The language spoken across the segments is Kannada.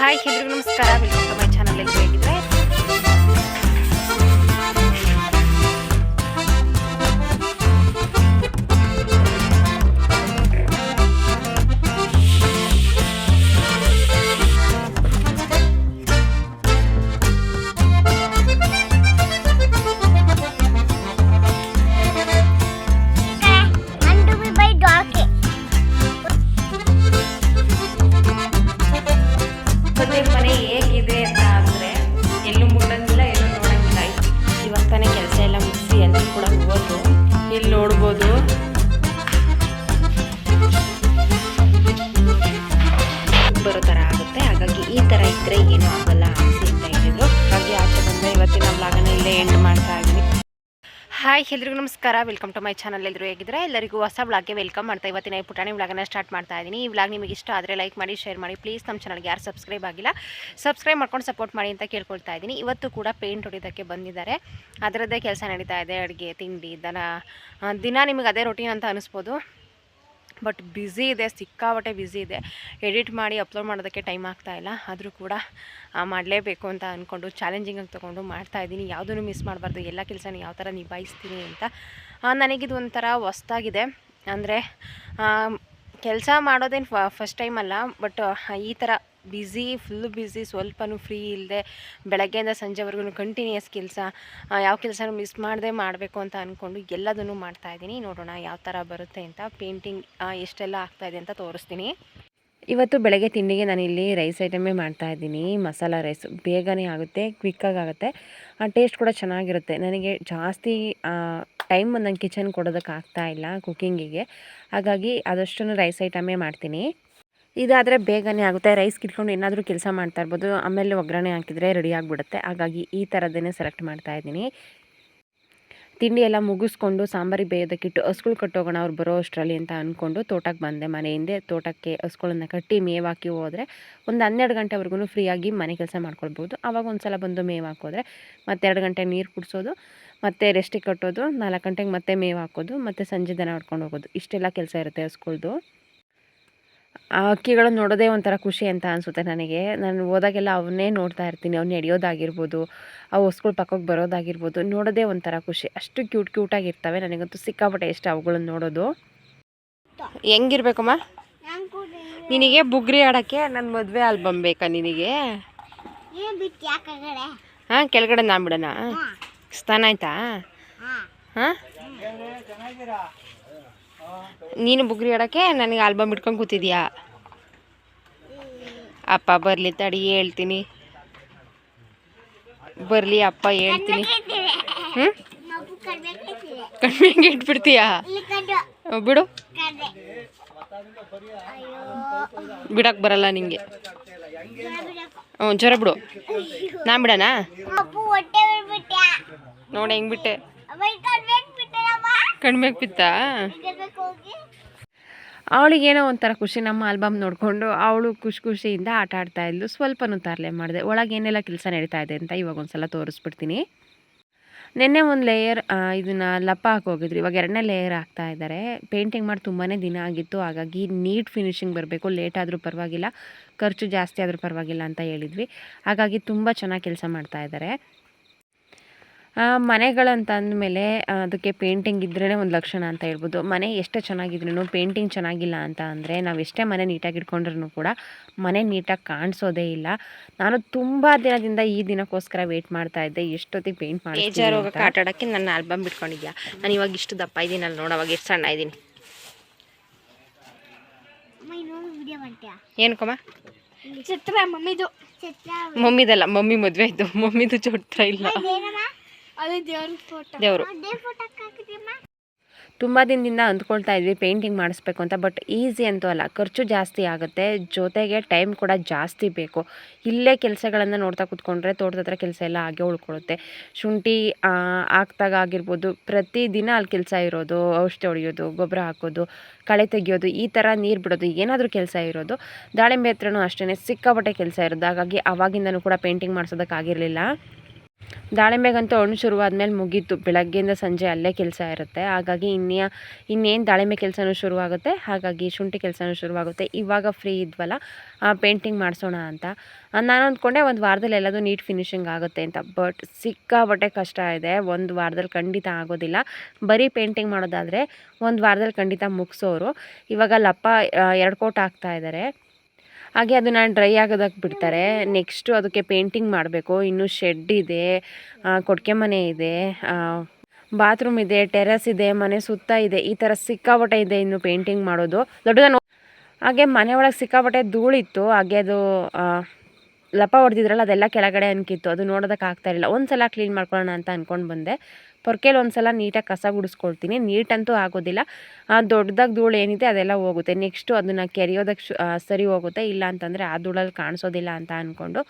ಹಾಯ್ ಎಲ್ರಿಗೂ ನಮಸ್ಕಾರ ವೆಲ್ಕಮ್ ಟು ಮೈ ಚಾನಲ್ ಎಲ್ಲರೂ ಹೇಗಿದ್ರೆ ಇಲ್ಲೇ ಎಂಡ್ ಮಾಡ್ತಾ ಇದ್ದೀನಿ. ಹಾಯ್, ಎಲ್ರಿಗೂ ನಮಸ್ಕಾರ. ವೆಲ್ಕಮ್ ಟು ಮೈ ಚಾನಲ್ ಎಲ್ಲರೂ ಹೇಗಿದ್ರೆ ಎಲ್ಲರಿಗೂ ಹೊಸ ವ್ಲಾಗ್ಗೆ ವೆಲ್ಕಮ್ ಮಾಡ್ತಾ ಇವತ್ತಿನ ಈ ಪುಟಾಣಿ ವ್ಲಾಗನ್ನ ಸ್ಟಾರ್ಟ್ ಮಾಡ್ತಾ ಇದ್ದೀನಿ. ಈ ವ್ಲಾಗ್ ನಿಮಗೆ ಇಷ್ಟ ಆದರೆ ಲೈಕ್ ಮಾಡಿ ಶೇರ್ ಮಾಡಿ. ಪ್ಲೀಸ್ ನಮ್ಮ ಚಾನಲ್ಗೆ ಯಾರು ಸಬ್ಸ್ಕ್ರೈಬ್ ಆಗಿಲ್ಲ ಸಬ್ಸ್ಕ್ರೈಬ್ ಮಾಡ್ಕೊಂಡು ಸಪೋರ್ಟ್ ಮಾಡಿ ಅಂತ ಕೇಳ್ಕೊಳ್ತಾ ಇದ್ದೀನಿ. ಇವತ್ತು ಕೂಡ ಪೇಂಟ್ ಹೊಡಿಯೋದಕ್ಕೆ ಬಂದಿದ್ದಾರೆ. ಅದರದ್ದೇ ಕೆಲಸ ನಡೀತಾ ಇದೆ. ಅಡುಗೆ, ತಿಂಡಿ, ದನ ದಿನ ನಿಮಗೆ ಅದೇ ರೊಟೀನ್ ಅಂತ ಅನಿಸ್ಬೋದು. ಬಟ್ ಬ್ಯುಸಿ ಇದೆ, ಸಿಕ್ಕಾಪಟ್ಟೆ ಬ್ಯುಸಿ ಇದೆ. ಎಡಿಟ್ ಮಾಡಿ ಅಪ್ಲೋಡ್ ಮಾಡೋದಕ್ಕೆ ಟೈಮ್ ಆಗ್ತಾ ಇಲ್ಲ. ಆದರೂ ಕೂಡ ಮಾಡಲೇಬೇಕು ಅಂತ ಅಂದ್ಕೊಂಡು ಚಾಲೆಂಜಿಂಗಾಗಿ ತೊಗೊಂಡು ಮಾಡ್ತಾ ಇದ್ದೀನಿ. ಯಾವುದೂ ಮಿಸ್ ಮಾಡಬಾರ್ದು, ಎಲ್ಲ ಕೆಲಸನ ಯಾವ ಥರ ನಿಭಾಯಿಸ್ತೀನಿ ಅಂತ. ನನಗಿದು ಒಂಥರ ಹೊಸ್ದಾಗಿದೆ. ಅಂದರೆ ಕೆಲಸ ಮಾಡೋದೇನು ಫಸ್ಟ್ ಟೈಮ್ ಅಲ್ಲ ಬಟ್ ಈ ಥರ ಬ್ಯುಸಿ ಫುಲ್ ಬ್ಯುಸಿ ಸ್ವಲ್ಪನೂ ಫ್ರೀ ಇಲ್ಲದೆ ಬೆಳಗ್ಗೆಯಿಂದ ಸಂಜೆವರೆಗೂ ಕಂಟಿನ್ಯೂಸ್ ಕೆಲಸ ಯಾವ ಕೆಲಸನೂ ಮಿಸ್ ಮಾಡದೆ ಮಾಡಬೇಕು ಅಂತ ಅಂದ್ಕೊಂಡು ಎಲ್ಲದನ್ನು ಮಾಡ್ತಾಯಿದ್ದೀನಿ ನೋಡೋಣ ಯಾವ ಥರ ಬರುತ್ತೆ ಅಂತ ಪೇಂಟಿಂಗ್ ಎಷ್ಟೆಲ್ಲ ಆಗ್ತಾಯಿದೆ ಅಂತ ತೋರಿಸ್ತೀನಿ. ಇವತ್ತು ಬೆಳಗ್ಗೆ ತಿಂಡಿಗೆ ನಾನು ಇಲ್ಲಿ ರೈಸ್ ಐಟಮೇ ಮಾಡ್ತಾ ಇದ್ದೀನಿ. ಮಸಾಲ ರೈಸ್ ಬೇಗನೆ ಆಗುತ್ತೆ ಕ್ವಿಕ್ಕಾಗಿ ಆಗುತ್ತೆ. ಟೇಸ್ಟ್ ಕೂಡ ಚೆನ್ನಾಗಿರುತ್ತೆ. ನನಗೆ ಜಾಸ್ತಿ ಟೈಮ್ ನಂಗೆ ಕಿಚನ್ ಕೊಡೋದಕ್ಕೆ ಇಲ್ಲ ಕುಕ್ಕಿಂಗಿಗೆ ಹಾಗಾಗಿ ಆದಷ್ಟು ರೈಸ್ ಐಟಮೇ ಮಾಡ್ತೀನಿ. ಇದಾದರೆ ಬೇಗನೆ ಆಗುತ್ತೆ. ರೈಸ್ ಕಿಟ್ಕೊಂಡು ಏನಾದರೂ ಕೆಲಸ ಮಾಡ್ತಾ ಇರ್ಬೋದು. ಆಮೇಲೆ ಒಗ್ಗರಣೆ ಹಾಕಿದರೆ ರೆಡಿ ಆಗಿಬಿಡುತ್ತೆ. ಹಾಗಾಗಿ ಈ ಥರದ್ದೇ ಸೆಲೆಕ್ಟ್ ಮಾಡ್ತಾ ಇದ್ದೀನಿ. ತಿಂಡಿ ಎಲ್ಲ ಮುಗಿಸ್ಕೊಂಡು ಸಾಂಬಾರಿ ಬೇಯೋದಕ್ಕಿಟ್ಟು ಹಸ್ಗಳು ಕಟ್ಟೋಗೋಣ ಅವ್ರು ಬರೋ ಅಷ್ಟರಲ್ಲಿ ಅಂತ ಅಂದ್ಕೊಂಡು ತೋಟಕ್ಕೆ ಬಂದೆ ಹಿಂದೆ. ತೋಟಕ್ಕೆ ಹಸ್ಗಳನ್ನ ಕಟ್ಟಿ ಮೇವಾಕಿ ಹೋದರೆ ಒಂದು ಹನ್ನೆರಡು ಗಂಟೆವರೆಗೂ ಫ್ರೀಯಾಗಿ ಮನೆ ಕೆಲಸ ಮಾಡ್ಕೊಳ್ಬೋದು. ಆವಾಗ ಒಂದು ಸಲ ಬಂದು ಮೇವು ಹಾಕೋದ್ರೆ ಮತ್ತೆ ಎರಡು ಗಂಟೆ ನೀರು ಕುಡಿಸೋದು, ಮತ್ತೆ ರೆಸ್ಟಿಗೆ ಕಟ್ಟೋದು, ನಾಲ್ಕು ಗಂಟೆಗೆ ಮತ್ತೆ ಮೇವು ಹಾಕೋದು, ಮತ್ತು ಸಂಜೆ ದನ ಹೊಡ್ಕೊಂಡು ಹೋಗೋದು. ಇಷ್ಟೆಲ್ಲ ಕೆಲಸ ಇರುತ್ತೆ ಹಸ್ಗಳ್ದು ಆ ಹಕ್ಕಿಗಳನ್ನ ನೋಡೋದೇ ಒಂಥರ ಖುಷಿ ಅಂತ ಅನಿಸುತ್ತೆ ನನಗೆ. ನಾನು ಹೋದಾಗೆಲ್ಲ ಅವನ್ನೇ ನೋಡ್ತಾ ಇರ್ತೀನಿ ಅವ್ನು ನಡೆಯೋದಾಗಿರ್ಬೋದು ಆ ಹೊಸ್ಗಳು ಪಕ್ಕಕ್ಕೆ ಬರೋದಾಗಿರ್ಬೋದು ನೋಡೋದೇ ಒಂಥರ ಖುಷಿ. ಅಷ್ಟು ಕ್ಯೂಟ್ ಕ್ಯೂಟಾಗಿರ್ತವೆ ನನಗಂತೂ ಸಿಕ್ಕಾಪಟ್ಟೆ ಇಷ್ಟ ಅವುಗಳನ್ನ ನೋಡೋದು. ಹೆಂಗಿರ್ಬೇಕಮ್ಮ? ನಿನಗೆ ಬುಗ್ರಿ ಆಡೋಕ್ಕೆ ನನ್ನ ಮದುವೆ ಆಲ್ಬಮ್ ಬೇಕಾ ನಿನಗೆ? ಹಾಂ ಕೆಳಗಡೆ ನಾನು ಬಿಡೋಣ. ಸ್ನಾನ ಆಯ್ತಾ? ಹಾಂ? ನೀನು ಬುಗ್ರಿ ಆಡೋಕ್ಕೆ ನನಗೆ ಆಲ್ಬಮ್ ಇಟ್ಕೊಂಡು ಕೂತಿದ್ಯಾ? ಅಪ್ಪ ಬರಲಿ ತಡಿ ಹೇಳ್ತೀನಿ. ಬರಲಿ ಅಪ್ಪ ಹೇಳ್ತೀನಿ. ಹ್ಞೂ ಕಡ್ಬೇಕಿದೆ ಕಣ್ಣಿಗೆ ಇಟ್ಬಿಡ್ತೀಯಾ? ಬಿಡು. ಬಿಡಕ್ಕೆ ಬರಲ್ಲ ನಿಂಗೆ. ಹ್ಞೂ ಜ್ವರ ಬಿಡು. ನಾ ಬಿಡಣ ನೋಡಿ ಹೆಂಗೆ ಬಿಟ್ಟೆ. ಬಿಟ್ಟನಮ್ಮ ಬಿತ್ತಾ ಅವಳಿಗೇನೋ ಒಂಥರ ಖುಷಿ ನಮ್ಮ ಆಲ್ಬಮ್ ನೋಡಿಕೊಂಡು ಅವಳು ಖುಷಿ ಖುಷಿಯಿಂದ ಆಟ ಆಡ್ತಾ ಇದ್ಲು. ಸ್ವಲ್ಪನೂ ತರಲೆ ಮಾಡಿದೆ. ಒಳಗೆ ಏನೆಲ್ಲ ಕೆಲಸ ನಡೀತಾ ಇದೆ ಅಂತ ಇವಾಗ ಒಂದು ಸಲ ತೋರಿಸ್ಬಿಡ್ತೀನಿ. ನಿನ್ನೆ ಒಂದು ಲೇಯರ್ ಇದನ್ನು ಲಪ್ಪ ಹಾಕೋಗಿದ್ರು ಇವಾಗ ಎರಡನೇ ಲೇಯರ್ ಹಾಕ್ತಾ ಇದ್ದಾರೆ ಪೇಂಟಿಂಗ್ ಮಾಡಿ ತುಂಬಾ ದಿನ ಆಗಿತ್ತು. ಹಾಗಾಗಿ ನೀಟ್ ಫಿನಿಶಿಂಗ್ ಬರಬೇಕು. ಲೇಟ್ ಆದರೂ ಪರವಾಗಿಲ್ಲ. ಖರ್ಚು ಜಾಸ್ತಿ ಆದರೂ ಪರವಾಗಿಲ್ಲ ಅಂತ ಹೇಳಿದ್ವಿ. ಹಾಗಾಗಿ ತುಂಬ ಚೆನ್ನಾಗಿ ಕೆಲಸ ಮಾಡ್ತಾ ಇದ್ದಾರೆ ಮನೆಗಳಂತ ಅಂದಮೇಲೆ ಅದಕ್ಕೆ ಪೇಂಟಿಂಗ್ ಇದ್ರೇ ಒಂದು ಲಕ್ಷಣ ಅಂತ ಹೇಳ್ಬೋದು. ಮನೆ ಎಷ್ಟೇ ಚೆನ್ನಾಗಿದ್ರೂ ಪೇಂಟಿಂಗ್ ಚೆನ್ನಾಗಿಲ್ಲ ಅಂತ ಅಂದರೆ ನಾವು ಎಷ್ಟೇ ಮನೆ ನೀಟಾಗಿ ಇಟ್ಕೊಂಡ್ರೂ ಕೂಡ ಮನೆ ನೀಟಾಗಿ ಕಾಣಿಸೋದೇ ಇಲ್ಲ. ನಾನು ತುಂಬ ದಿನದಿಂದ ಈ ದಿನಕ್ಕೋಸ್ಕರ ವೇಟ್ ಮಾಡ್ತಾ ಇದ್ದೆ ಎಷ್ಟೊತ್ತಿಗೆ ಪೇಂಟ್ ಮಾಡಿ ಬೇಜಾರು ಹೋಗಕ್ಕೆ ಆಟ ಆಡೋಕ್ಕೆ ನನ್ನ ಆಲ್ಬಮ್ ಬಿಟ್ಕೊಂಡಿದ್ಯಾ? ನಾನು ಇವಾಗ ಇಷ್ಟು ದಪ್ಪ ಇದ್ದೀನಿ ಅಲ್ಲಿ ನೋಡೋವಾಗ ಅವಾಗ ಎಷ್ಟು ಸಣ್ಣ ಇದ್ದೀನಿ ಅಮ್ಮ ಕೊಮ್ಮ ವಿಡಿಯೋ ಮಾಡ್ತೀಯಾ? ಏನಕ್ಕಮ್ಮ ಚಿತ್ರ ಮಮ್ಮಿದು. ಮಮ್ಮಿದಲ್ಲ ಮಮ್ಮಿ ಮದುವೆ ಆಯಿತು. ಮಮ್ಮಿದು ಚೋತ್ರ ಇಲ್ಲ. ದೇವ್ರ ತುಂಬ ದಿನದಿಂದ ಅಂದ್ಕೊಳ್ತಾ ಇದ್ವಿ ಪೇಂಟಿಂಗ್ ಮಾಡಿಸ್ಬೇಕು ಅಂತ ಬಟ್ ಈಸಿ ಅಂತೂ ಅಲ್ಲ. ಖರ್ಚು ಜಾಸ್ತಿ ಆಗುತ್ತೆ ಜೊತೆಗೆ ಟೈಮ್ ಕೂಡ ಜಾಸ್ತಿ ಬೇಕು. ಇಲ್ಲೇ ಕೆಲಸಗಳನ್ನು ನೋಡ್ತಾ ಕೂತ್ಕೊಂಡ್ರೆ ತೋಟದ ಹತ್ರ ಕೆಲಸ ಎಲ್ಲ ಹಾಗೆ ಉಳ್ಕೊಳ್ಳುತ್ತೆ ಶುಂಠಿ ಆಗ್ತಾಗ ಹಾಕ್ದಾಗ ಆಗಿರ್ಬೋದು ಪ್ರತಿದಿನ ಅಲ್ಲಿ ಕೆಲಸ ಇರೋದು ಔಷಧಿ ಹೊಡೆಯೋದು ಗೊಬ್ಬರ ಹಾಕೋದು ಕಳೆ ತೆಗೆಯೋದು ಈ ಥರ ನೀರು ಬಿಡೋದು ಏನಾದರೂ ಕೆಲಸ ಇರೋದು. ದಾಳಿಂಬೆ ಹತ್ರನೂ ಅಷ್ಟೇ ಸಿಕ್ಕಾಪಟ್ಟೆ ಕೆಲಸ ಇರೋದು. ಹಾಗಾಗಿ ಅವಾಗಿಂದನೂ ಕೂಡ ಪೇಂಟಿಂಗ್ ಮಾಡಿಸೋದಕ್ಕಾಗಿರಲಿಲ್ಲ. ದಾಳಿಂಬೆಗಂತೂ ಹಣ್ಣು ಶುರುವಾದ್ಮೇಲೆ ಮುಗೀತು. ಬೆಳಗ್ಗೆಯಿಂದ ಸಂಜೆ ಅಲ್ಲೇ ಕೆಲಸ ಇರುತ್ತೆ. ಹಾಗಾಗಿ ಇನ್ನೇ ಇನ್ನೇನು ದಾಳಿಂಬೆ ಕೆಲಸನೂ ಶುರುವಾಗುತ್ತೆ. ಹಾಗಾಗಿ ಶುಂಠಿ ಕೆಲಸನೂ ಶುರುವಾಗುತ್ತೆ. ಇವಾಗ ಫ್ರೀ ಇದ್ವಲ್ಲ ಪೇಂಟಿಂಗ್ ಮಾಡಿಸೋಣ ಅಂತ. ನಾನು ಅಂದ್ಕೊಂಡೆ ಒಂದು ವಾರದಲ್ಲಿ ಎಲ್ಲದೂ ನೀಟ್ ಫಿನಿಶಿಂಗ್ ಆಗುತ್ತೆ ಅಂತ. ಬಟ್ ಸಿಕ್ಕಾಬಟ್ಟೆ ಕಷ್ಟ ಇದೆ. ಒಂದು ವಾರದಲ್ಲಿ ಖಂಡಿತ ಆಗೋದಿಲ್ಲ. ಬರೀ ಪೇಂಟಿಂಗ್ ಮಾಡೋದಾದರೆ ಒಂದು ವಾರದಲ್ಲಿ ಖಂಡಿತ ಮುಗಿಸೋರು. ಇವಾಗ ಲಪ್ಪ ಎರಡು ಕೋಟ್ ಹಾಕ್ತಾ ಇದ್ದಾರೆ ಹಾಗೆ ಅದನ್ನು ಡ್ರೈ ಆಗೋದಕ್ಕೆ ಬಿಡ್ತಾರೆ. ನೆಕ್ಸ್ಟು ಅದಕ್ಕೆ ಪೇಂಟಿಂಗ್ ಮಾಡಬೇಕು. ಇನ್ನು ಶೆಡ್ ಇದೆ ಕೊಡ್ಕೆ ಮನೆ ಇದೆ ಬಾತ್ರೂಮ್ ಇದೆ ಟೆರೆಸ್ ಇದೆ, ಮನೆ ಸುತ್ತ ಇದೆ. ಈ ಥರ ಸಿಕ್ಕಾಪಟ್ಟೆ ಇದೆ ಇನ್ನು ಪೇಂಟಿಂಗ್ ಮಾಡೋದು. ದೊಡ್ಡದ ಹಾಗೆ ಮನೆ ಒಳಗೆ ಸಿಕ್ಕಾಪಟ್ಟೆ ಧೂಳಿತ್ತು. ಹಾಗೆ ಅದು ಲಪ ಹೊಡೆದಿದ್ರಲ್ಲ, ಅದೆಲ್ಲ ಕೆಳಗಡೆ ಅನ್ಕಿತ್ತು. ಅದು ನೋಡೋದಕ್ಕೆ ಆಗ್ತಾ ಇರಲಿಲ್ಲ. ಒಂದು ಸಲ ಕ್ಲೀನ್ ಮಾಡ್ಕೊಳ್ಳೋಣ ಅಂತ ಅಂದ್ಕೊಂಡು ಬಂದೆ. ಪೊರ್ಕೆಲಿ ಒಂದು ಸಲ ನೀಟಾಗಿ ಕಸ ಗುಡಿಸ್ಕೊಳ್ತೀನಿ. ನೀಟಂತೂ ಆಗೋದಿಲ್ಲ. ದೊಡ್ಡದಾಗಿ ಧೂಳು ಏನಿದೆ ಅದೆಲ್ಲ ಹೋಗುತ್ತೆ. ನೆಕ್ಸ್ಟು ಅದನ್ನು ಕೆರೆಯೋದಕ್ಕೆ ಶು ಸರಿ ಹೋಗುತ್ತೆ. ಇಲ್ಲ ಅಂತಂದರೆ ಆ ಧೂಳಲ್ಲಿ ಕಾಣಿಸೋದಿಲ್ಲ ಅಂತ ಅಂದ್ಕೊಂಡು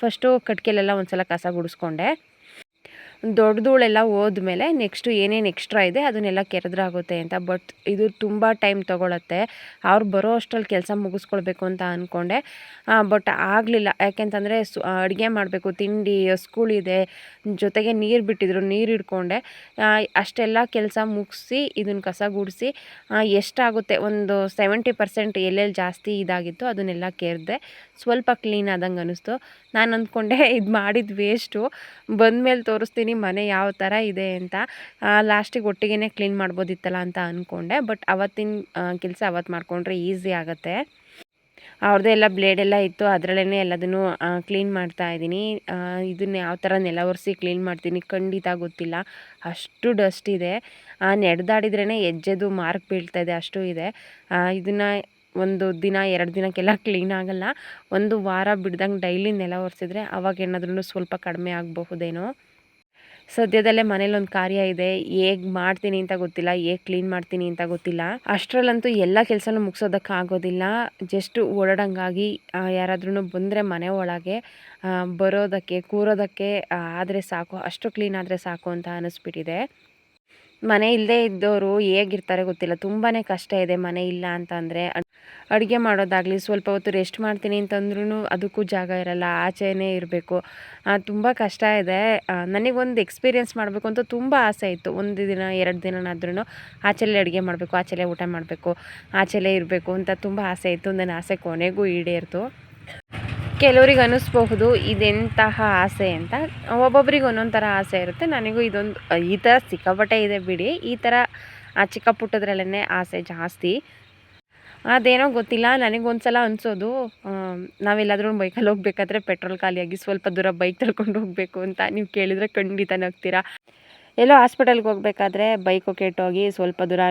ಫಸ್ಟು ಕಟ್ಕೆಲೆಲ್ಲ ಒಂದು ಸಲ ಕಸ ಗುಡಿಸ್ಕೊಂಡೆ. ದೊಡ್ಡ ಧೂಳೆಲ್ಲ ಹೋದ್ಮೇಲೆ ನೆಕ್ಸ್ಟು ಏನೇನು ಎಕ್ಸ್ಟ್ರಾ ಇದೆ ಅದನ್ನೆಲ್ಲ ಕೆರೆದ್ರಾಗುತ್ತೆ ಅಂತ. ಬಟ್ ಇದು ತುಂಬ ಟೈಮ್ ತೊಗೊಳತ್ತೆ. ಅವ್ರು ಬರೋ ಅಷ್ಟರಲ್ಲಿ ಕೆಲಸ ಮುಗಿಸ್ಕೊಳ್ಬೇಕು ಅಂತ ಅಂದ್ಕೊಂಡೆ ಬಟ್ ಆಗಲಿಲ್ಲ. ಯಾಕೆಂತಂದರೆ ಸು ಅಡುಗೆ ಮಾಡಬೇಕು, ತಿಂಡಿ ಸ್ಕೂಲ್ ಇದೆ. ಜೊತೆಗೆ ನೀರು ಬಿಟ್ಟಿದ್ರು, ನೀರು ಹಿಡ್ಕೊಂಡೆ. ಅಷ್ಟೆಲ್ಲ ಕೆಲಸ ಮುಗಿಸಿ ಇದನ್ನು ಕಸ ಗುಡಿಸಿ ಎಷ್ಟಾಗುತ್ತೆ? ಒಂದು ಸೆವೆಂಟಿ ಪರ್ಸೆಂಟ್ ಎಲ್ಲೆಲ್ಲಿ ಜಾಸ್ತಿ ಇದಾಗಿತ್ತು ಅದನ್ನೆಲ್ಲ ಕೆರೆದೆ, ಸ್ವಲ್ಪ ಕ್ಲೀನ್ ಆದಂಗೆ ಅನ್ನಿಸ್ತು ನಾನು ಅಂದ್ಕೊಂಡೆ ಇದು ಮಾಡಿದ ವೇಸ್ಟು ಬಂದಮೇಲೆ ತೋರಿಸ್ತೀನಿ ಮನೆ ಯಾವ ಥರ ಇದೆ ಅಂತ ಲಾಸ್ಟಿಗೆ ಒಟ್ಟಿಗೆ ಕ್ಲೀನ್ ಮಾಡ್ಬೋದಿತ್ತಲ್ಲ ಅಂತ ಅಂದ್ಕೊಂಡೆ ಬಟ್ ಅವತ್ತಿನ ಕೆಲಸ ಅವತ್ತು ಮಾಡಿಕೊಂಡ್ರೆ ಈಸಿ ಆಗುತ್ತೆ. ಅವ್ರದ್ದೇ ಎಲ್ಲ ಬ್ಲೇಡೆಲ್ಲ ಇತ್ತು ಅದರಲ್ಲೇ ಎಲ್ಲದನ್ನು ಕ್ಲೀನ್ ಮಾಡ್ತಾ ಇದ್ದೀನಿ. ಇದನ್ನ ಯಾವ ಥರ ನೆಲ ಒರೆಸಿ ಕ್ಲೀನ್ ಮಾಡ್ತೀನಿ ಖಂಡಿತ ಗೊತ್ತಿಲ್ಲ. ಅಷ್ಟು ಡಸ್ಟ್ ಇದೆ. ನೆಡ್ದಾಡಿದ್ರೇ ಹೆಜ್ಜೆದು ಮಾರ್ಕ್ ಬೀಳ್ತಾ ಇದೆ, ಅಷ್ಟು ಇದೆ. ಇದನ್ನು ಒಂದು ದಿನ, ಎರಡು ದಿನಕ್ಕೆಲ್ಲ ಕ್ಲೀನ್ ಆಗಲ್ಲ. ಒಂದು ವಾರ ಬಿಡ್ದಂಗೆ ಡೈಲಿ ನೆಲ ಒರೆಸಿದ್ರೆ ಅವಾಗ ಏನಾದ್ರೂ ಸ್ವಲ್ಪ ಕಡಿಮೆ ಆಗಬಹುದೇನೋ. ಸದ್ಯದಲ್ಲೇ ಮನೇಲಿ ಒಂದು ಕಾರ್ಯ ಇದೆ. ಹೇಗೆ ಮಾಡ್ತೀನಿ ಅಂತ ಗೊತ್ತಿಲ್ಲ, ಹೇಗೆ ಕ್ಲೀನ್ ಮಾಡ್ತೀನಿ ಅಂತ ಗೊತ್ತಿಲ್ಲ. ಅಷ್ಟರಲ್ಲಂತೂ ಎಲ್ಲ ಕೆಲಸನೂ ಮುಗಿಸೋದಕ್ಕಾಗೋದಿಲ್ಲ ಜಸ್ಟ್ ಓಡಾಡಂಗಾಗಿ ಯಾರಾದ್ರೂ ಬಂದರೆ ಮನೆ ಒಳಗೆ ಬರೋದಕ್ಕೆ, ಕೂರೋದಕ್ಕೆ ಆದರೆ ಸಾಕು, ಅಷ್ಟು ಕ್ಲೀನ್ ಆದರೆ ಸಾಕು ಅಂತ ಅನ್ನಿಸ್ಬಿಟ್ಟಿದೆ ಮನೆ ಇಲ್ಲದೇ ಇದ್ದವರು ಹೇಗಿರ್ತಾರೆ ಗೊತ್ತಿಲ್ಲ. ತುಂಬಾ ಕಷ್ಟ ಇದೆ ಮನೆ ಇಲ್ಲ ಅಂತಂದರೆ ಅಡುಗೆ ಮಾಡೋದಾಗಲಿ ಸ್ವಲ್ಪ ಹೊತ್ತು ರೆಸ್ಟ್ ಮಾಡ್ತೀನಿ ಅಂತಂದ್ರೂ ಅದಕ್ಕೂ ಜಾಗ ಇರಲ್ಲ, ಆಚೆನೇ ಇರಬೇಕು. ತುಂಬ ಕಷ್ಟ ಇದೆ. ನನಗೊಂದು ಎಕ್ಸ್ಪೀರಿಯೆನ್ಸ್ ಮಾಡಬೇಕು ಅಂತ ತುಂಬ ಆಸೆ ಇತ್ತು. ಒಂದು ದಿನ, ಎರಡು ದಿನನಾದ್ರೂ ಆಚೆಲ್ಲೇ ಅಡುಗೆ ಮಾಡಬೇಕು ಆಚೆಲ್ಲೇ ಊಟ ಮಾಡಬೇಕು ಆಚೆಲ್ಲೇ ಇರಬೇಕು ಅಂತ ತುಂಬ ಆಸೆ ಇತ್ತು. ನನ್ನ ಆಸೆ ಕೊನೆಗೂ ಈಡೇರ್ತು. ಕೆಲವ್ರಿಗೆ ಅನ್ನಿಸ್ಬಹುದು ಇದೆಂತಹ ಆಸೆ ಅಂತ. ಒಬ್ಬೊಬ್ರಿಗೆ ಒಂದೊಂದು ಥರ ಆಸೆ ಇರುತ್ತೆ. ನನಗೂ ಇದೊಂದು, ಈ ಥರ ಸಿಕ್ಕಾಪಟ್ಟೆ ಇದೆ ಬಿಡಿ. ಈ ಥರ ಚಿಕ್ಕ ಪುಟ್ಟದ್ರಲ್ಲೇ ಆಸೆ ಜಾಸ್ತಿ. ಅದೇನೋ ಗೊತ್ತಿಲ್ಲ ನನಗೊಂದು ಸಲ ಅನಿಸೋದು ನಾವೆಲ್ಲಾದ್ರೂ ಬೈಕಲ್ಲಿ ಹೋಗ್ಬೇಕಾದ್ರೆ ಪೆಟ್ರೋಲ್ ಖಾಲಿಯಾಗಿ ಸ್ವಲ್ಪ ದೂರ ಬೈಕ್ ತಳ್ಕೊಂಡು ಹೋಗಬೇಕು ಅಂತ. ನೀವು ಕೇಳಿದರೆ ಖಂಡಿತ ನಗ್ತೀರಾ ಎಲ್ಲೋ ಹಾಸ್ಪಿಟಲ್ಗೆ ಹೋಗ್ಬೇಕಾದ್ರೆ ಬೈಕು ಕೆಟ್ಟೋಗಿ ಸ್ವಲ್ಪ ದೂರ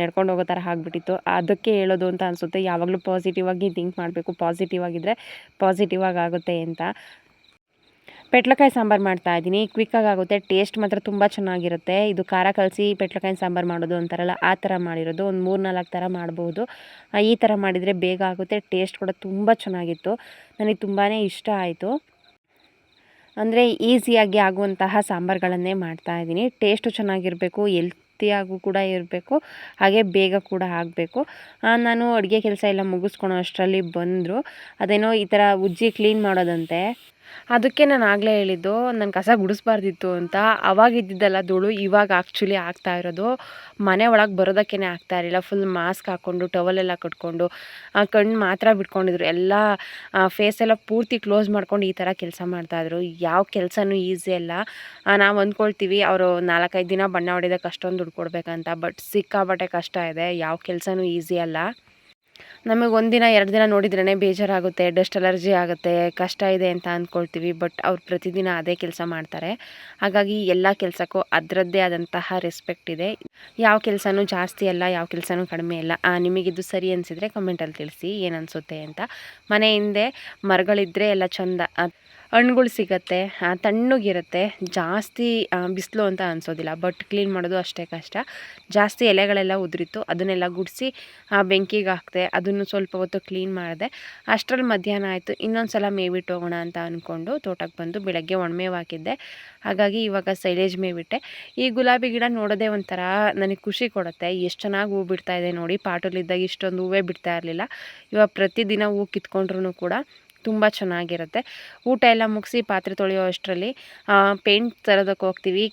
ನಡ್ಕೊಂಡು ಹೋಗೋ ಥರ ಆಗ್ಬಿಟ್ಟಿತ್ತು. ಅದಕ್ಕೆ ಹೇಳೋದು ಅಂತ ಅನಿಸುತ್ತೆ. ಯಾವಾಗಲೂ ಪಾಸಿಟಿವ್ ಆಗಿ ಥಿಂಕ್ ಮಾಡಬೇಕು. ಪಾಸಿಟಿವ್ ಆಗಿದ್ದರೆ ಪಾಸಿಟಿವ್ ಆಗಿ ಆಗುತ್ತೆ ಅಂತ. ಪೆಟ್ಲಕಾಯಿ ಸಾಂಬಾರು ಮಾಡ್ತಾ ಇದ್ದೀನಿ. ಕ್ವಿಕ್ಕಾಗಿ ಆಗುತ್ತೆ. ಟೇಸ್ಟ್ ಮಾತ್ರ ತುಂಬ ಚೆನ್ನಾಗಿರುತ್ತೆ. ಇದು ಖಾರ ಕಲಸಿ ಪೆಟ್ಲಕಾಯಿ ಸಾಂಬಾರು ಮಾಡೋದು ಅಂತಾರಲ್ಲ, ಆ ಥರ ಮಾಡಿರೋದು. ಒಂದು ಮೂರು ನಾಲ್ಕು ಥರ ಮಾಡ್ಬೋದು. ಈ ಥರ ಮಾಡಿದರೆ ಬೇಗ ಆಗುತ್ತೆ. ಟೇಸ್ಟ್ ಕೂಡ ತುಂಬ ಚೆನ್ನಾಗಿತ್ತು. ನನಗೆ ತುಂಬಾ ಇಷ್ಟ ಆಯಿತು. ಅಂದರೆ ಈಸಿಯಾಗಿ ಆಗುವಂತಹ ಸಾಂಬಾರುಗಳನ್ನೇ ಮಾಡ್ತಾ ಇದ್ದೀನಿ. ಟೇಸ್ಟು ಚೆನ್ನಾಗಿರಬೇಕು ಎಲ್ತಿಯಾಗೂ ಕೂಡ ಇರಬೇಕು, ಹಾಗೆ ಬೇಗ ಕೂಡ ಆಗಬೇಕು. ನಾನು ಅಡುಗೆ ಕೆಲಸ ಎಲ್ಲ ಮುಗಿಸ್ಕೊಳೋ ಅಷ್ಟರಲ್ಲಿ ಬಂದರು. ಅದೇನೋ ಈ ಥರ ಉಜ್ಜಿ ಕ್ಲೀನ್ ಮಾಡೋದಂತೆ. ಅದಕ್ಕೆ ನಾನು ಆಗಲೇ ಹೇಳಿದ್ದು, ನಾನು ಕಸ ಗುಡಿಸ್ಬಾರ್ದಿತ್ತು ಅಂತ. ಅವಾಗ ಇದ್ದಿದ್ದಲ್ಲ ಧೂಳು ಇವಾಗ ಆ್ಯಕ್ಚುಲಿ ಆಗ್ತಾ ಇರೋದು. ಮನೆ ಒಳಗೆ ಬರೋದಕ್ಕೇ ಆಗ್ತಾ ಇರಲಿಲ್ಲ. ಫುಲ್ ಮಾಸ್ಕ್ ಹಾಕ್ಕೊಂಡು ಟವಲೆಲ್ಲ ಕಟ್ಕೊಂಡು ಕಣ್ಣು ಮಾತ್ರ ಬಿಟ್ಕೊಂಡಿದ್ರು. ಎಲ್ಲ ಫೇಸ್ ಎಲ್ಲ ಪೂರ್ತಿ ಕ್ಲೋಸ್ ಮಾಡ್ಕೊಂಡು ಈ ಥರ ಕೆಲಸ ಮಾಡ್ತಾಯಿದ್ರು ಯಾವ ಕೆಲಸನೂ ಈಸಿ ಅಲ್ಲ. ನಾವು ಅಂದ್ಕೊಳ್ತೀವಿ, ಅವರು ನಾಲ್ಕೈದು ದಿನ ಬಣ್ಣ ಹೊಡೆದಕ್ಕೆ ಅಷ್ಟೊಂದು ದುಡ್ಡು ಕೊಡಬೇಕಂತ. ಬಟ್ ಸಿಕ್ಕಾಬಟ್ಟೆ ಕಷ್ಟ ಇದೆ. ಯಾವ ಕೆಲಸನೂ ಈಸಿ ಅಲ್ಲ. ನಮಗೆ ಒಂದಿನ ಎರಡು ದಿನ ನೋಡಿದ್ರೇ ಬೇಜಾರಾಗುತ್ತೆ ಡಸ್ಟ್ ಅಲರ್ಜಿ ಆಗುತ್ತೆ, ಕಷ್ಟ ಇದೆ ಅಂತ ಅಂದ್ಕೊಳ್ತೀವಿ ಬಟ್ ಅವ್ರು ಪ್ರತಿದಿನ ಅದೇ ಕೆಲಸ ಮಾಡ್ತಾರೆ. ಹಾಗಾಗಿ ಎಲ್ಲ ಕೆಲಸಕ್ಕೂ ಅದರದ್ದೇ ಆದಂತಹ ರೆಸ್ಪೆಕ್ಟ್ ಇದೆ. ಯಾವ ಕೆಲಸನೂ ಜಾಸ್ತಿ ಅಲ್ಲ, ಯಾವ ಕೆಲಸನೂ ಕಡಿಮೆ ಅಲ್ಲ. ನಿಮಗೆ ನಿಮಗಿದು ಸರಿ ಅನಿಸಿದರೆ ಕಮೆಂಟಲ್ಲಿ ತಿಳಿಸಿ, ಏನು ಅನಿಸುತ್ತೆ ಅಂತ. ಮನೆ ಹಿಂದೆ ಮರಗಳಿದ್ದರೆ ಎಲ್ಲ ಚಂದ. ಹಣ್ಗಳು ಸಿಗತ್ತೆ ತಣ್ಣಗಿರುತ್ತೆ, ಜಾಸ್ತಿ ಬಿಸಿಲು ಅಂತ ಅನಿಸೋದಿಲ್ಲ. ಬಟ್ ಕ್ಲೀನ್ ಮಾಡೋದು ಅಷ್ಟೇ ಕಷ್ಟ. ಜಾಸ್ತಿ ಎಲೆಗಳೆಲ್ಲ ಉದುರಿತು, ಅದನ್ನೆಲ್ಲ ಗುಡಿಸಿ ಬೆಂಕಿಗೆ ಹಾಕಿದೆ, ಅದನ್ನು ಸ್ವಲ್ಪ ಹೊತ್ತು ಕ್ಲೀನ್ ಮಾಡಿದೆ. ಅಷ್ಟರಲ್ಲಿ ಮಧ್ಯಾಹ್ನ ಆಯಿತು ಇನ್ನೊಂದು ಸಲ ಮೇವಿಟ್ಟು ಹೋಗೋಣ ಅಂತ ಅಂದ್ಕೊಂಡು ತೋಟಕ್ಕೆ ಬಂದು ಬೆಳಗ್ಗೆ ಒಣಮೇವು ಹಾಕಿದ್ದೆ. ಹಾಗಾಗಿ ಇವಾಗ ಸೈಲೇಜ್ ಮೇವಿಟ್ಟೆ. ಈ ಗುಲಾಬಿ ಗಿಡ ನೋಡೋದೇ ಒಂಥರ ನನಗೆ ಖುಷಿ ಕೊಡುತ್ತೆ. ಎಷ್ಟು ಚೆನ್ನಾಗಿ ಹೂ ಬಿಡ್ತಾ ಇದೆ ನೋಡಿ. ಪಾಟಲ್ಲಿದ್ದಾಗ ಇಷ್ಟೊಂದು ಹೂವೇ ಬಿಡ್ತಾ ಇರಲಿಲ್ಲ. ಇವಾಗ ಪ್ರತಿದಿನ ಹೂ ಕಿತ್ಕೊಂಡ್ರೂ ಕೂಡ ತುಂಬ ಚೆನ್ನಾಗಿರುತ್ತೆ. ಊಟ ಎಲ್ಲ ಮುಗಿಸಿ ಪಾತ್ರೆ ತೊಳೆಯೋ ಅಷ್ಟರಲ್ಲಿ ಪೇಂಟ್ ತರೋದಕ್ಕೆ ಹೋಗ್ತೀವಿ.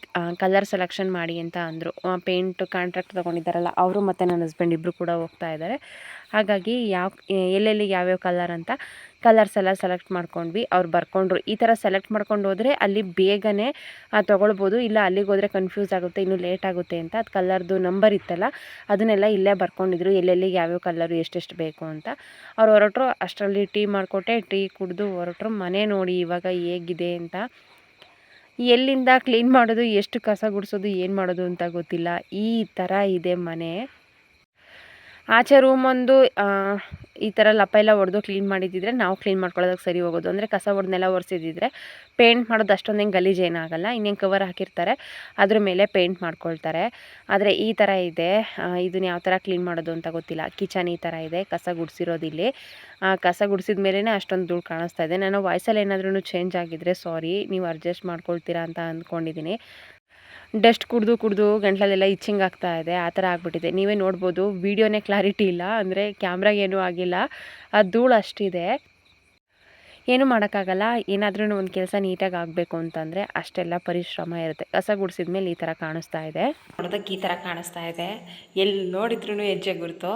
ಕಲರ್ ಸೆಲೆಕ್ಷನ್ ಮಾಡಿ ಅಂತ ಅಂದರು. ಪೇಂಟ್ ಕಾಂಟ್ರಾಕ್ಟ್ ತೊಗೊಂಡಿದ್ದಾರಲ್ಲ, ಅವರು ಮತ್ತು ನನ್ನ ಹಸ್ಬೆಂಡ್ ಇಬ್ಬರು ಕೂಡ ಹೋಗ್ತಾ ಇದ್ದಾರೆ. ಹಾಗಾಗಿ ಯಾವ ಎಲ್ಲೆಲ್ಲಿ ಯಾವ್ಯಾವ ಕಲರ್ ಅಂತ ಕಲರ್ಸ್ ಎಲ್ಲ ಸೆಲೆಕ್ಟ್ ಮಾಡ್ಕೊಂಡ್ವಿ. ಅವ್ರು ಬರ್ಕೊಂಡ್ರು. ಈ ಥರ ಸೆಲೆಕ್ಟ್ ಮಾಡ್ಕೊಂಡು ಹೋದರೆ ಅಲ್ಲಿ ಬೇಗನೆ ತೊಗೊಳ್ಬೋದು. ಇಲ್ಲ ಅಲ್ಲಿಗೆ ಹೋದರೆ ಕನ್ಫ್ಯೂಸ್ ಆಗುತ್ತೆ ಇನ್ನೂ ಲೇಟ್ ಆಗುತ್ತೆ ಅಂತ. ಅದು ಕಲರ್ದು ನಂಬರ್ ಇತ್ತಲ್ಲ ಅದನ್ನೆಲ್ಲ ಇಲ್ಲೇ ಬರ್ಕೊಂಡಿದ್ರು. ಎಲ್ಲೆಲ್ಲಿಗೆ ಯಾವ್ಯಾವ ಕಲರು ಎಷ್ಟೆಷ್ಟು ಬೇಕು ಅಂತ. ಅವ್ರು ಹೊರಟ್ರು ಅಷ್ಟರಲ್ಲಿ ಟೀ ಮಾಡಿಕೊಟ್ಟೆ ಟೀ ಕುಡಿದು ಹೊರಟ್ರು ಮನೆ ನೋಡಿ ಇವಾಗ ಹೇಗಿದೆ ಅಂತ. ಎಲ್ಲಿಂದ ಕ್ಲೀನ್ ಮಾಡೋದು ಎಷ್ಟು ಕಸ ಗುಡಿಸೋದು ಏನು ಮಾಡೋದು ಅಂತ ಗೊತ್ತಿಲ್ಲ. ಈ ಥರ ಇದೆ ಮನೆ. ಆಚೆ ರೂಮ್ ಒಂದು ಆ, ಈ ಥರ ಲಪ ಎಲ್ಲ ಹೊಡೆದು ಕ್ಲೀನ್ ಮಾಡಿದ್ದಿದ್ರೆ ನಾವು ಕ್ಲೀನ್ ಮಾಡ್ಕೊಳ್ಳೋದಕ್ಕೆ ಸರಿ ಹೋಗೋದು. ಅಂದರೆ ಕಸ ಹೊಡೆದನ್ನೆಲ್ಲ ಒರೆಸಿದ್ದಿದ್ರೆ ಪೇಂಟ್ ಮಾಡೋದು ಅಷ್ಟೊಂದೇನು ಗಲೀಜು ಏನಾಗಲ್ಲ ಇನ್ನೇನು ಕವರ್ ಹಾಕಿರ್ತಾರೆ, ಅದ್ರ ಮೇಲೆ ಪೇಂಟ್ ಮಾಡ್ಕೊಳ್ತಾರೆ. ಆದರೆ ಈ ಥರ ಇದೆ. ಇದನ್ನ ಯಾವ ಥರ ಕ್ಲೀನ್ ಮಾಡೋದು ಅಂತ ಗೊತ್ತಿಲ್ಲ. ಕಿಚನ್ ಈ ಥರ ಇದೆ. ಕಸ ಗುಡಿಸಿರೋದು ಇಲ್ಲಿ. ಕಸ ಗುಡಿಸಿದ ಮೇಲೇ ಅಷ್ಟೊಂದು ಧೂಳು ಕಾಣಿಸ್ತಾ ಇದೆ. ನಾನು ವಾಯ್ಸಲ್ಲಿ ಏನಾದ್ರೂ ಚೇಂಜ್ ಆಗಿದ್ರೆ ಸಾರಿ ನೀವು ಅಡ್ಜಸ್ಟ್ ಮಾಡ್ಕೊಳ್ತೀರಾ ಅಂತ ಅಂದ್ಕೊಂಡಿದ್ದೀನಿ ಡಸ್ಟ್ ಕುಡಿದು ಕುಡಿದು ಗಂಟ್ಲಲ್ಲೆಲ್ಲ ಇಚ್ಚಿಂಗ್ ಆಗ್ತಾ ಇದೆ, ಆ ಥರ ಆಗಿಬಿಟ್ಟಿದೆ. ನೀವೇ ನೋಡ್ಬೋದು, ವೀಡಿಯೋನೇ ಕ್ಲಾರಿಟಿ ಇಲ್ಲ, ಅಂದರೆ ಕ್ಯಾಮ್ರಾಗೇನೂ ಆಗಿಲ್ಲ, ಆ ಧೂಳು ಅಷ್ಟಿದೆ. ಏನು ಮಾಡೋಕ್ಕಾಗಲ್ಲ, ಏನಾದ್ರೂ ಒಂದು ಕೆಲಸ ನೀಟಾಗಿ ಆಗಬೇಕು ಅಂತಂದರೆ ಅಷ್ಟೆಲ್ಲ ಪರಿಶ್ರಮ ಇರುತ್ತೆ. ಕಸ ಗುಡಿಸಿದ ಮೇಲೆ ಈ ಥರ ಕಾಣಿಸ್ತಾ ಇದೆ. ನೋಡೋದಕ್ಕೆ ಈ ಥರ ಕಾಣಿಸ್ತಾ ಇದೆ. ಎಲ್ಲಿ ನೋಡಿದ್ರೂ ಹೆಜ್ಜೆ ಗುರುತು.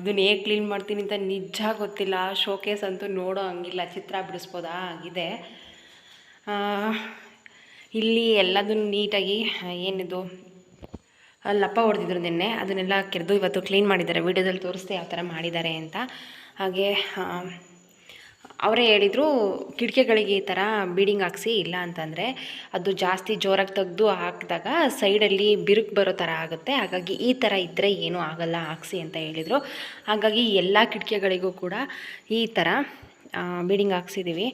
ಇದನ್ನ ಹೇಗೆ ಕ್ಲೀನ್ ಮಾಡ್ತೀನಿ ಅಂತ ನಿಜ ಗೊತ್ತಿಲ್ಲ. ಶೋಕೇಸ್ ಅಂತೂ ನೋಡೋ ಹಂಗಿಲ್ಲ. ಚಿತ್ರ ಬಿಡಿಸ್ಬೋದಾ? ಆಗಿದೆ. ಇಲ್ಲಿ ಎಲ್ಲದನ್ನು ನೀಟಾಗಿ ಏನಿದು ಲಪ್ಪ ಹೊಡೆದಿದ್ರು ನಿನ್ನೆ. ಅದನ್ನೆಲ್ಲ ಕೆರೆದು ಇವತ್ತು ಕ್ಲೀನ್ ಮಾಡಿದ್ದಾರೆ. ವೀಡಿಯೋದಲ್ಲಿ ತೋರಿಸ್ತೇ ಯಾವ ಥರ ಮಾಡಿದ್ದಾರೆ ಅಂತ. ಹಾಗೆ ಅವರೇ ಹೇಳಿದರು, ಕಿಟಕಿಗಳಿಗೆ ಈ ಥರ ಬೀಡಿಂಗ್ ಹಾಕ್ಸಿ ಇಲ್ಲ ಅಂತಂದರೆ ಅದು ಜಾಸ್ತಿ ಜೋರಾಗಿ ತೆಗೆದು ಹಾಕಿದಾಗ ಸೈಡಲ್ಲಿ ಬಿರುಕು ಬರೋ ಥರ ಆಗುತ್ತೆ. ಹಾಗಾಗಿ ಈ ಥರ ಇದ್ದರೆ ಏನೂ ಆಗಲ್ಲ, ಹಾಕ್ಸಿ ಅಂತ ಹೇಳಿದರು. ಹಾಗಾಗಿ ಎಲ್ಲ ಕಿಟಕಿಗಳಿಗೂ ಕೂಡ ಈ ಥರ ಬೀಡಿಂಗ್ ಹಾಕ್ಸಿದ್ದೀವಿ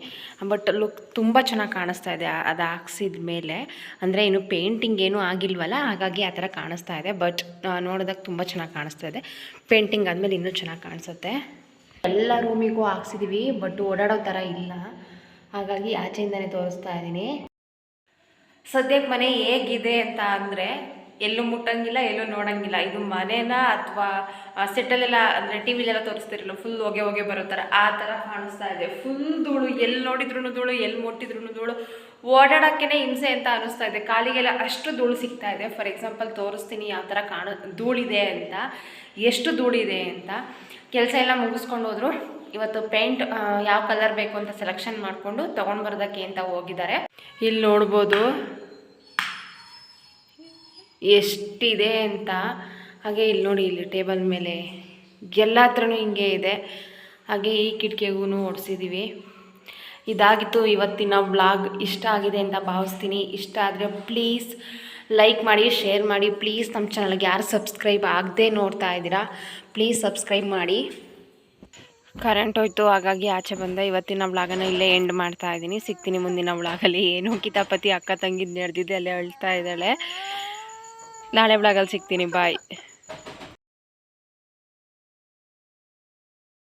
ಬಟ್ ಲುಕ್ ತುಂಬ ಚೆನ್ನಾಗಿ ಕಾಣಿಸ್ತಾ ಇದೆ ಅದು ಹಾಕ್ಸಿದ ಮೇಲೆ. ಅಂದರೆ ಇನ್ನು ಪೇಂಟಿಂಗ್ ಏನೂ ಆಗಿಲ್ವಲ್ಲ, ಹಾಗಾಗಿ ಆ ಥರ ಕಾಣಿಸ್ತಾ ಇದೆ. ಬಟ್ ನೋಡೋದಕ್ಕೆ ತುಂಬ ಚೆನ್ನಾಗಿ ಕಾಣಿಸ್ತಾ ಇದೆ. ಪೇಂಟಿಂಗ್ ಆದಮೇಲೆ ಇನ್ನೂ ಚೆನ್ನಾಗಿ ಕಾಣಿಸುತ್ತೆ. ಎಲ್ಲ ರೂಮಿಗೂ ಹಾಕ್ಸಿದ್ದೀವಿ ಬಟ್ ಓಡಾಡೋ ಥರ ಇಲ್ಲ. ಹಾಗಾಗಿ ಆಚೆಯಿಂದನೇ ತೋರಿಸ್ತಾ ಇದ್ದೀನಿ. ಸದ್ಯಕ್ಕೆ ಮನೆ ಹೇಗಿದೆ ಅಂತ ಅಂದರೆ ಎಲ್ಲೂ ಮುಟ್ಟಂಗಿಲ್ಲ, ಎಲ್ಲೂ ನೋಡಂಗಿಲ್ಲ. ಇದು ಮನೆನ ಅಥವಾ ಸೆಟ್ಟಲ್ಲೆಲ್ಲ ಅಂದರೆ ಟಿ ವಿಲೆಲ್ಲ ತೋರಿಸ್ತಿರಲ್ಲ ಫುಲ್ ಹೊಗೆ ಹೊಗೆ ಬರೋ ಥರ, ಆ ಥರ ಕಾಣಿಸ್ತಾ ಇದೆ. ಫುಲ್ ಧೂಳು ಎಲ್ಲಿ ನೋಡಿದ್ರು ಧೂಳು ಎಲ್ಲಿ ಮುಟ್ಟಿದ್ರು ಧೂಳು. ಓಡಾಡೋಕ್ಕೇ ಹಿಂಸೆ ಅಂತ ಅನಿಸ್ತಾ ಇದೆ. ಕಾಲಿಗೆಲ್ಲ ಅಷ್ಟು ಧೂಳು ಸಿಗ್ತಾ ಇದೆ. ಫಾರ್ ಎಕ್ಸಾಂಪಲ್ ತೋರಿಸ್ತೀನಿ ಯಾವ ಥರ ಕಾಣ, ಧೂಳಿದೆ ಅಂತ. ಎಷ್ಟು ಧೂಳಿದೆ ಅಂತ. ಕೆಲಸ ಎಲ್ಲ ಮುಗಿಸ್ಕೊಂಡು ಹೋದ್ರು. ಇವತ್ತು ಪೇಂಟ್ ಯಾವ ಕಲರ್ ಬೇಕು ಅಂತ ಸೆಲೆಕ್ಷನ್ ಮಾಡಿಕೊಂಡು ತೊಗೊಂಡು ಬರೋದಕ್ಕೆ ಅಂತ ಹೋಗಿದ್ದಾರೆ. ಇಲ್ಲಿ ನೋಡ್ಬೋದು. ಎಷ್ಟಿದೆ ಅಂತ. ಹಾಗೆ ಇಲ್ಲಿ ನೋಡಿ, ಇಲ್ಲಿ ಟೇಬಲ್ ಮೇಲೆ ಎಲ್ಲ ಹತ್ರನೂ ಹಿಂಗೆ ಇದೆ. ಹಾಗೆ ಈ ಕಿಟಕಿಗೂ ಓಡಿಸಿದ್ದೀವಿ ಇದಾಗಿತ್ತು ಇವತ್ತಿನ ಬ್ಲಾಗ್ ಇಷ್ಟ ಆಗಿದೆ ಅಂತ ಭಾವಿಸ್ತೀನಿ. ಇಷ್ಟ ಆದರೆ ಪ್ಲೀಸ್ ಲೈಕ್ ಮಾಡಿ, ಶೇರ್ ಮಾಡಿ. ಪ್ಲೀಸ್ ನಮ್ಮ ಚಾನಲ್ಗೆ ಯಾರು ಸಬ್ಸ್ಕ್ರೈಬ್ ಆಗದೆ ನೋಡ್ತಾ ಇದ್ದೀರಾ, ಪ್ಲೀಸ್ ಸಬ್ಸ್ಕ್ರೈಬ್ ಮಾಡಿ. ಕರೆಂಟ್ ಹೋಯ್ತು, ಹಾಗಾಗಿ ಆಚೆ ಬಂದೆ. ಇವತ್ತಿನ ಬ್ಲಾಗನ್ನು ಇಲ್ಲೇ ಎಂಡ್ ಮಾಡ್ತಾ ಇದ್ದೀನಿ. ಸಿಗ್ತೀನಿ ಮುಂದಿನ ಬ್ಲಾಗಲ್ಲಿ ಏನು ಕಿತಾಪತಿ ಅಕ್ಕ ತಂಗಿದ್ದು ನಡೆದಿದ್ದೆ ಅಲ್ಲೇ ಅಳ್ತಾ ಇದ್ದಾಳೆ. ನಾಳೆ ಬ್ಲಾಗಲ್ಲಿ ಸಿಗ್ತೀನಿ ಬಾಯ್